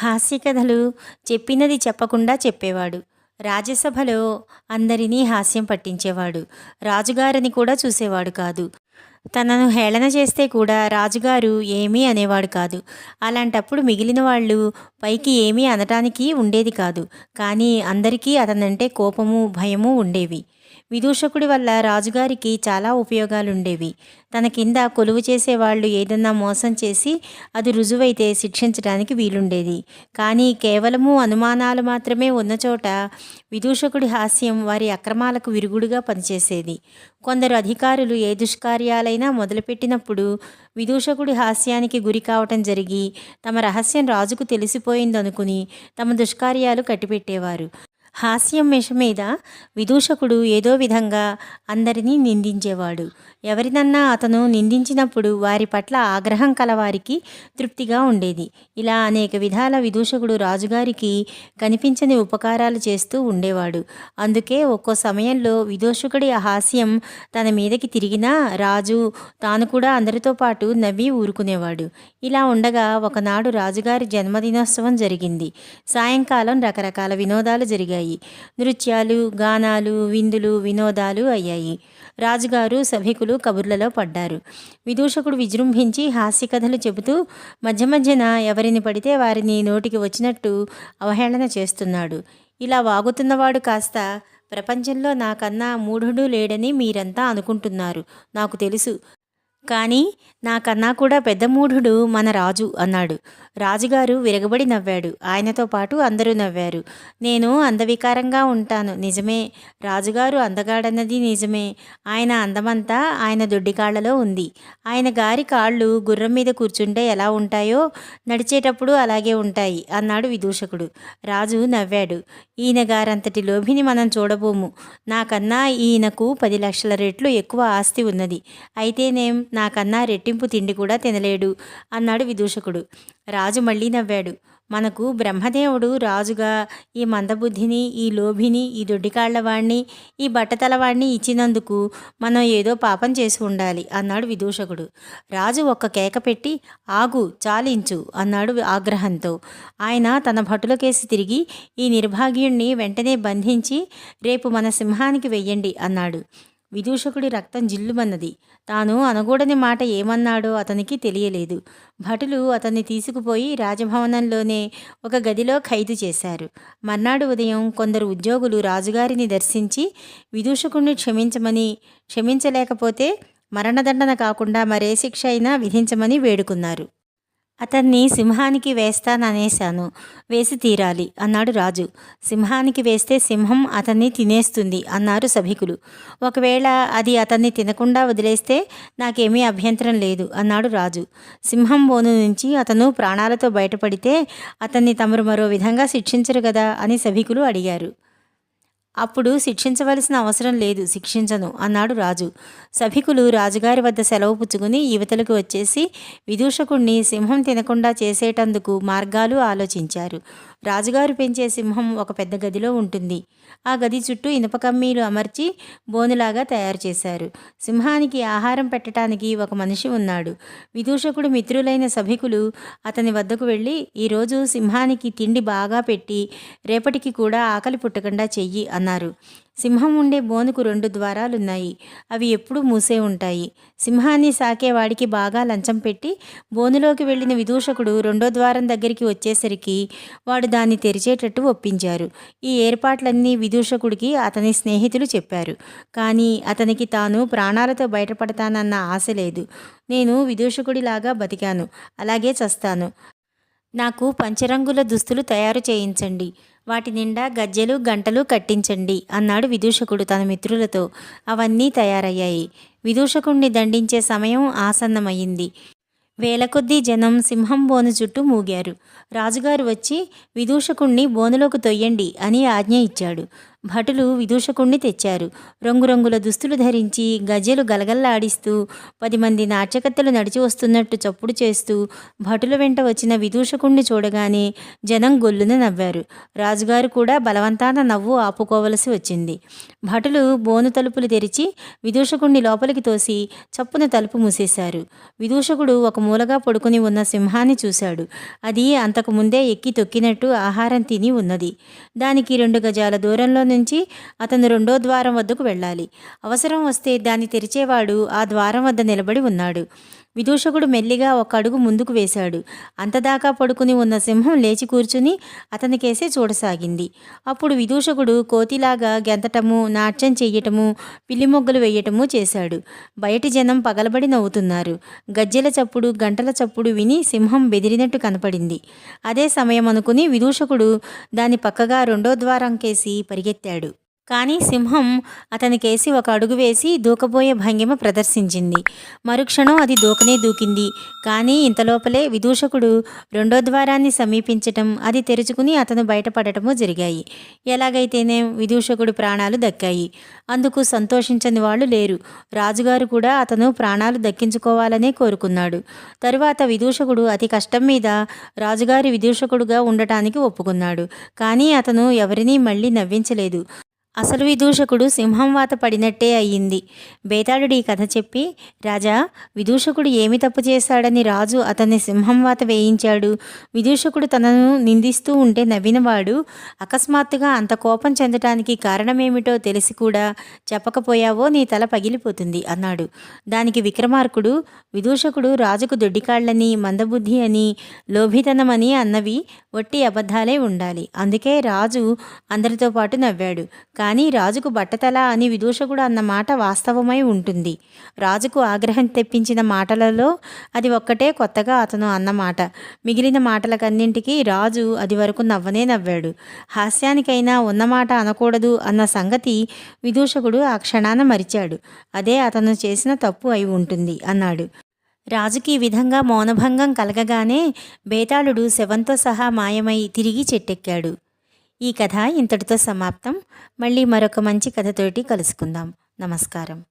హాస్యకథలు చెప్పినది చెప్పకుండా చెప్పేవాడు. రాజ్యసభలో అందరినీ హాస్యం పట్టించేవాడు. రాజుగారిని కూడా చూసేవాడు కాదు. తనను హేళన చేస్తే కూడా రాజుగారు ఏమీ అనేవాడు కాదు. అలాంటప్పుడు మిగిలిన వాళ్ళు పైకి ఏమీ అనటానికి ఉండేది కాదు. కానీ అందరికీ అతనంటే కోపము భయము ఉండేవి. విదూషకుడి వల్ల రాజుగారికి చాలా ఉపయోగాలుండేవి. తన కింద కొలువు చేసేవాళ్ళు ఏదన్నా మోసం చేసి అది రుజువైతే శిక్షించడానికి వీలుండేది. కానీ కేవలము అనుమానాలు మాత్రమే ఉన్న చోట విదూషకుడి హాస్యం వారి అక్రమాలకు విరుగుడుగా పనిచేసేది. కొందరు అధికారులు ఏ దుష్కార్యాలైనా మొదలుపెట్టినప్పుడు విదూషకుడి హాస్యానికి గురి కావటం జరిగి తమ రహస్యం రాజుకు తెలిసిపోయిందనుకుని తమ దుష్కార్యాలు కట్టిపెట్టేవారు. హాస్యం మెష మీద విదూషకుడు ఏదో విధంగా అందరినీ నిందించేవాడు. ఎవరినన్నా అతను నిందించినప్పుడు వారి పట్ల ఆగ్రహం కలవారికి తృప్తిగా ఉండేది. ఇలా అనేక విధాల విదూషకుడు రాజుగారికి కనిపించని ఉపకారాలు చేస్తూ ఉండేవాడు. అందుకే ఒక్కో సమయంలో విదూషకుడి హాస్యం తన మీదకి తిరిగినా రాజు తాను కూడా అందరితో పాటు నవ్వి ఊరుకునేవాడు. ఇలా ఉండగా ఒకనాడు రాజుగారి జన్మదినోత్సవం జరిగింది. సాయంకాలం రకరకాల వినోదాలు జరిగాయి. నృత్యాలు గానాలు విందులు వినోదాలు అయ్యాయి. రాజుగారు సభికులు కబుర్లలో పడ్డారు. విదూషకుడు విజృంభించి హాస్యకథలు చెబుతూ మధ్య మధ్యన ఎవరిని పడితే వారిని నోటికి వచ్చినట్టు అవహేళన చేస్తున్నాడు. ఇలా వాగుతున్నవాడు కాస్త ప్రపంచంలో నాకన్నా మూఢుడు లేడని మీరంతా అనుకుంటున్నారు. నాకు తెలుసు. కానీ నాకన్నా కూడా పెద్ద మూఢుడు మన రాజు అన్నాడు. రాజుగారు విరగబడి నవ్వాడు. ఆయనతో పాటు అందరూ నవ్వారు. నేను అందవికారంగా ఉంటాను. నిజమే. రాజుగారు అందగాడన్నది నిజమే. ఆయన అందమంతా ఆయన దొడ్డి కాళ్ళలో ఉంది. ఆయన గారి కాళ్ళు గుర్రం మీద కూర్చుంటే ఎలా ఉంటాయో నడిచేటప్పుడు అలాగే ఉంటాయి అన్నాడు విదూషకుడు. రాజు నవ్వాడు. ఈయన గారంతటి లోభిని మనం చూడబోము. నాకన్నా ఈయనకు పది లక్షల రెట్లు ఎక్కువ ఆస్తి ఉన్నది. అయితేనేం నాకన్నా రెట్టింపు తిండి కూడా తినలేడు అన్నాడు విదూషకుడు. రాజు మళ్ళీ నవ్వాడు. మనకు బ్రహ్మదేవుడు రాజుగా ఈ మందబుద్ధిని ఈ లోభిని ఈ దొడ్డికాళ్ళవాణ్ణి ఈ బట్టతలవాణ్ణి ఇచ్చినందుకు మనం ఏదో పాపం చేసి ఉండాలి అన్నాడు విదూషకుడు. రాజు ఒక్క కేక పెట్టి ఆగు చాలించు అన్నాడు ఆగ్రహంతో. ఆయన తన భటులకేసి తిరిగి ఈ నిర్భాగ్యుణ్ణి వెంటనే బంధించి రేపు మన సింహానికి వెయ్యండి అన్నాడు. విదూషకుడి రక్తం జిల్లుమన్నది. తాను అనగూడని మాట ఏమన్నాడో అతనికి తెలియలేదు. భటులు అతన్ని తీసుకుపోయి రాజభవనంలోనే ఒక గదిలో ఖైదు చేశారు. మర్నాడు ఉదయం కొందరు ఉద్యోగులు రాజుగారిని దర్శించి విదూషకుణ్ణి క్షమించమని క్షమించలేకపోతే మరణదండన కాకుండా మరే శిక్ష అయినా విధించమని వేడుకున్నారు. అతన్ని సింహానికి వేస్తాననేశాను. వేసి తీరాలి అన్నాడు రాజు. సింహానికి వేస్తే సింహం అతన్ని తినేస్తుంది అన్నారు సభికులు. ఒకవేళ అది అతన్ని తినకుండా వదిలేస్తే నాకేమీ అభ్యంతరం లేదు అన్నాడు రాజు. సింహం బోను నుంచి అతను ప్రాణాలతో బయటపడితే అతన్ని తమరు మరో విధంగా శిక్షించరు కదా అని సభికులు అడిగారు. అప్పుడు శిక్షించవలసిన అవసరం లేదు శిక్షించను అన్నాడు రాజు. సభికులు రాజుగారి వద్ద సెలవు పుచ్చుకుని యువతలకు వచ్చేసి విదూషకుణ్ణి సింహం తినకుండా చేసేటందుకు మార్గాలు ఆలోచించారు. రాజుగారు పెంచే సింహం ఒక పెద్ద గదిలో ఉంటుంది. ఆ గది చుట్టూ ఇనుప కమ్మీలు అమర్చి బోనులాగా తయారు చేశారు. సింహానికి ఆహారం పెట్టడానికి ఒక మనిషి ఉన్నాడు. విదూషకుడు మిత్రులైన సభికులు అతని వద్దకు వెళ్ళి ఈరోజు సింహానికి తిండి బాగా పెట్టి రేపటికి కూడా ఆకలి పుట్టకుండా చెయ్యి అన్నారు. సింహం ఉండే బోనుకు రెండు ద్వారాలున్నాయి. అవి ఎప్పుడూ మూసే ఉంటాయి. సింహాన్ని సాకేవాడికి బాగా లంచం పెట్టి బోనులోకి వెళ్ళిన విదూషకుడు రెండో ద్వారం దగ్గరికి వచ్చేసరికి వాడు దాన్ని తెరిచేటట్టు ఒప్పించారు. ఈ ఏర్పాట్లన్నీ విదూషకుడికి అతని స్నేహితులు చెప్పారు. కానీ అతనికి తాను ప్రాణాలతో బయటపడతానన్న ఆశ లేదు. నేను విదూషకుడిలాగా బతికాను. అలాగే చస్తాను. నాకు పంచరంగుల దుస్తులు తయారు చేయించండి. వాటి నిండా గజ్జెలు గంటలు కట్టించండి అన్నాడు విదూషకుడు తన మిత్రులతో. అవన్నీ తయారయ్యాయి. విదూషకుణ్ణి దండించే సమయం ఆసన్నమయ్యింది. వేల కొద్దీ జనం సింహం బోను చుట్టూ మూగారు. రాజుగారు వచ్చి విదూషకుణ్ణి బోనులోకి తొయ్యండి అని ఆజ్ఞ ఇచ్చాడు. భటులు విదూషకుణ్ణి తెచ్చారు. రంగురంగుల దుస్తులు ధరించి గజలు గలగల్లాడిస్తూ పది మంది నాట్యకత్తలు నడిచి వస్తున్నట్టు చప్పుడు చేస్తూ భటుల వెంట వచ్చిన విదూషకుణ్ణి చూడగానే జనం గొల్లున నవ్వారు. రాజుగారు కూడా బలవంతాన నవ్వు ఆపుకోవలసి వచ్చింది. భటులు బోను తలుపులు తెరిచి విదూషకుణ్ణి లోపలికి తోసి చప్పున తలుపు మూసేశారు. విదూషకుడు ఒక మూలగా పడుకుని ఉన్న సింహాన్ని చూశాడు. అది అంతకు ముందే ఎక్కి తొక్కినట్టు ఆహారం తిని ఉన్నది. దానికి రెండు గజాల దూరంలో నుంచి అతను రెండో ద్వారం వద్దకు వెళ్ళాలి. అవసరం వస్తే దాన్ని తెరిచేవాడు ఆ ద్వారం వద్ద నిలబడి ఉన్నాడు. విదూషకుడు మెల్లిగా ఒక అడుగు ముందుకు వేశాడు. అంతదాకా పడుకుని ఉన్న సింహం లేచి కూర్చుని అతనికేసే చూడసాగింది. అప్పుడు విదూషకుడు కోతిలాగా గెంతటము నాట్యం చెయ్యటము పిల్లి మొగ్గలు వేయటము చేశాడు. బయటి జనం పగలబడి నవ్వుతున్నారు. గజ్జెల చప్పుడు గంటల చప్పుడు విని సింహం బెదిరినట్టు కనపడింది. అదే సమయం అనుకుని విదూషకుడు దాని పక్కగా రెండో ద్వారం కేసి పరిగెత్తాడు. కానీ సింహం అతనికేసి ఒక అడుగు వేసి దూకబోయే భంగిమ ప్రదర్శించింది. మరుక్షణం అది దూకనే దూకింది. కానీ ఇంతలోపలే విదూషకుడు రెండో ద్వారాన్ని సమీపించటం అది తెరుచుకుని అతను బయటపడటము జరిగాయి. ఎలాగైతేనే విదూషకుడు ప్రాణాలు దక్కాయి. అందుకు సంతోషించని వాళ్ళు లేరు. రాజుగారు కూడా అతను ప్రాణాలు దక్కించుకోవాలనే కోరుకున్నాడు. తరువాత విదూషకుడు అతి కష్టం మీద రాజుగారి విదూషకుడుగా ఉండటానికి ఒప్పుకున్నాడు. కానీ అతను ఎవరినీ మళ్ళీ నవ్వించలేదు. అసలు విదూషకుడు సింహం వాత పడినట్టే అయ్యింది. బేతాళుడు ఈ కథ చెప్పి రాజా విదూషకుడు ఏమి తప్పు చేశాడని రాజు అతన్ని సింహం వాత వేయించాడు. విదూషకుడు తనను నిందిస్తూ ఉంటే నవ్వినవాడు అకస్మాత్తుగా అంత కోపం చెందటానికి కారణమేమిటో తెలిసి కూడా చెప్పకపోయావో నీ తల పగిలిపోతుంది అన్నాడు. దానికి విక్రమార్కుడు విదూషకుడు రాజుకు దొడ్డికాళ్ళని మందబుద్ధి అని లోభితనమని అన్నవి వట్టి అబద్ధాలే ఉండాలి. అందుకే రాజు అందరితో పాటు నవ్వాడు. కానీ రాజుకు బట్టతల అని విదూషకుడు అన్న మాట వాస్తవమై ఉంటుంది. రాజుకు ఆగ్రహం తెప్పించిన మాటలలో అది ఒక్కటే కొత్తగా అతను అన్నమాట మిగిలిన మాటలకన్నింటికీ రాజు అది వరకు నవ్వనే నవ్వాడు. హాస్యానికైనా ఉన్నమాట అనకూడదు అన్న సంగతి విదూషకుడు ఆ క్షణాన మరిచాడు. అదే అతను చేసిన తప్పు అయి ఉంటుంది అన్నాడు. రాజుకి ఈ విధంగా మౌనభంగం కలగగానే బేతాళుడు శవంతో సహా మాయమై తిరిగి చెట్టెక్కాడు. ఈ కథ ఇంతటితో సమాప్తం. మళ్ళీ మరొక మంచి కథతోటి కలుసుకుందాం. నమస్కారం.